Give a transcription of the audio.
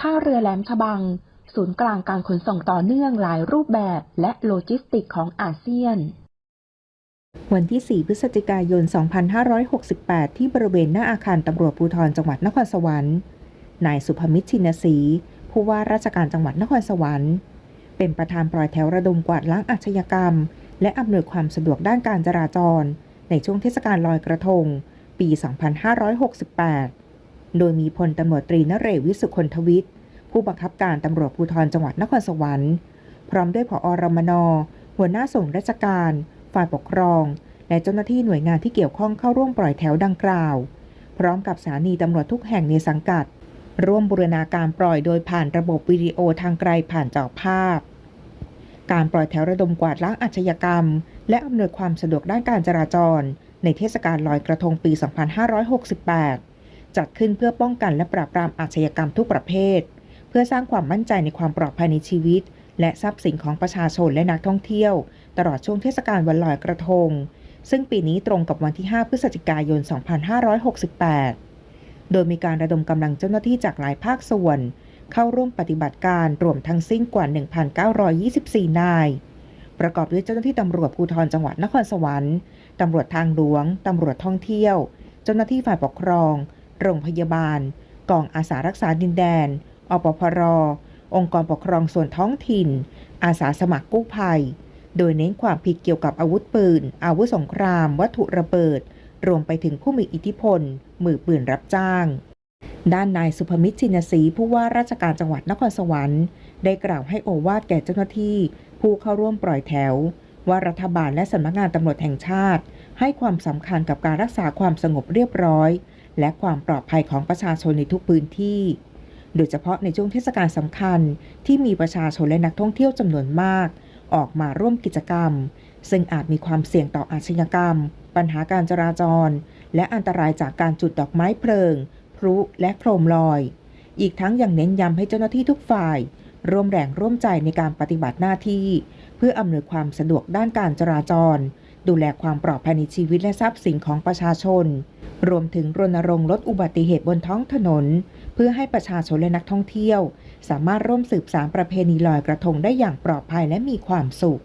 ท่าเรือแหลมฉบัง ศูนย์กลางการขนส่งต่อเนื่องหลายรูปแบบและโลจิสติกของอาเซียน วันที่ 4 พฤศจิกายน 2568 ที่บริเวณหน้าอาคารตำรวจภูธรจังหวัดนครสวรรค์ นายสุภมิตรชินศรีผู้ว่าราชการจังหวัดนครสวรรค์ เป็นประธานปล่อยแถวระดมกวาดล้างอาชญากรรม และอำนวยความสะดวกด้านการจราจร ในช่วงเทศกาลลอยกระทง ปี 2568 โดยมีพลตำรวจตรีนเรศวิสุคนทวิทย์ ผู้บังคับการตำรวจภูธรจังหวัดนครสวรรค์ พร้อมด้วยผอรมน หัวหน้าส่วนราชการ ฝ่ายปกครอง และเจ้าหน้าที่หน่วยงานที่เกี่ยวข้องเข้าร่วมปล่อยแถวดังกล่าว พร้อมกับสถานีตำรวจทุกแห่งในสังกัด ร่วมบูรณาการปล่อยโดยผ่านระบบวิดีโอทางไกลผ่านจอภาพ การปล่อยแถวระดมกวาดล้างอาชญากรรม และอำนวยความสะดวกด้านการจราจร ในเทศกาลลอยกระทงปี 2568 จัดขึ้นเพื่อป้องกันและปราบปรามอาชญากรรมทุกประเภท เพื่อสร้างความมั่นใจในความปลอดภัยในชีวิต และทรัพย์สินของประชาชนและนักท่องเที่ยว ตลอดช่วงเทศกาลวันลอยกระทง ซึ่งปีนี้ตรงกับวันที่ 5 พฤศจิกายน 2568 โดยมีการระดมกำลังเจ้าหน้าที่จากหลายภาคส่วน เข้าร่วมปฏิบัติการรวมทั้งสิ้นกว่า 1,924 นาย ประกอบด้วยเจ้าหน้าที่ตำรวจภูธรจังหวัดนครสวรรค์ตำรวจทางหลวง ตำรวจท่องเที่ยว เจ้าหน้าที่ฝ่ายปกครอง โรงพยาบาล กองอาสารักษาดินแดน อปพร องค์กรปกครองส่วนท้องถิ่น อาสาสมัครกู้ภัย โดยเน้นความผิดเกี่ยวกับอาวุธปืน อาวุธสงคราม วัตถุระเบิด รวมไปถึงผู้มีอิทธิพล มือปืนรับจ้าง ด้านนายสุภมิตรชินศรีผู้ว่าราชการจังหวัดนครสวรรค์ ได้กล่าวให้โอวาทแก่เจ้าหน้าที่ ผู้เข้าร่วมปล่อยแถวว่ารัฐบาลและสำนักงานตำรวจแห่งชาติ ให้ความสำคัญกับการรักษาความสงบเรียบร้อย และความปลอดภัยของประชาชนในทุกพื้นที่ โดยเฉพาะในช่วงเทศกาลสำคัญที่มีประชาชนและนักท่องเที่ยวจำนวนมาก ออกมาร่วมกิจกรรม ซึ่งอาจมีความเสี่ยงต่ออาชญากรรม ปัญหาการจราจร และอันตรายจากการจุดดอกไม้เพลิง พลุและโคมลอย อีกทั้งยังเน้นย้ำให้เจ้าหน้าที่ทุกฝ่าย ร่วมแรงร่วมใจในการปฏิบัติหน้าที่ เพื่ออำนวยความสะดวกด้านการจราจร ดูแลความปลอดภัยในชีวิตและทรัพย์สินของประชาชน รวมถึงรณรงค์ลดอุบัติเหตุบนท้องถนน เพื่อให้ประชาชนและนักท่องเที่ยว สามารถร่วมสืบสารประเพณีลอยกระทงได้อย่างปลอดภัยและมีความสุข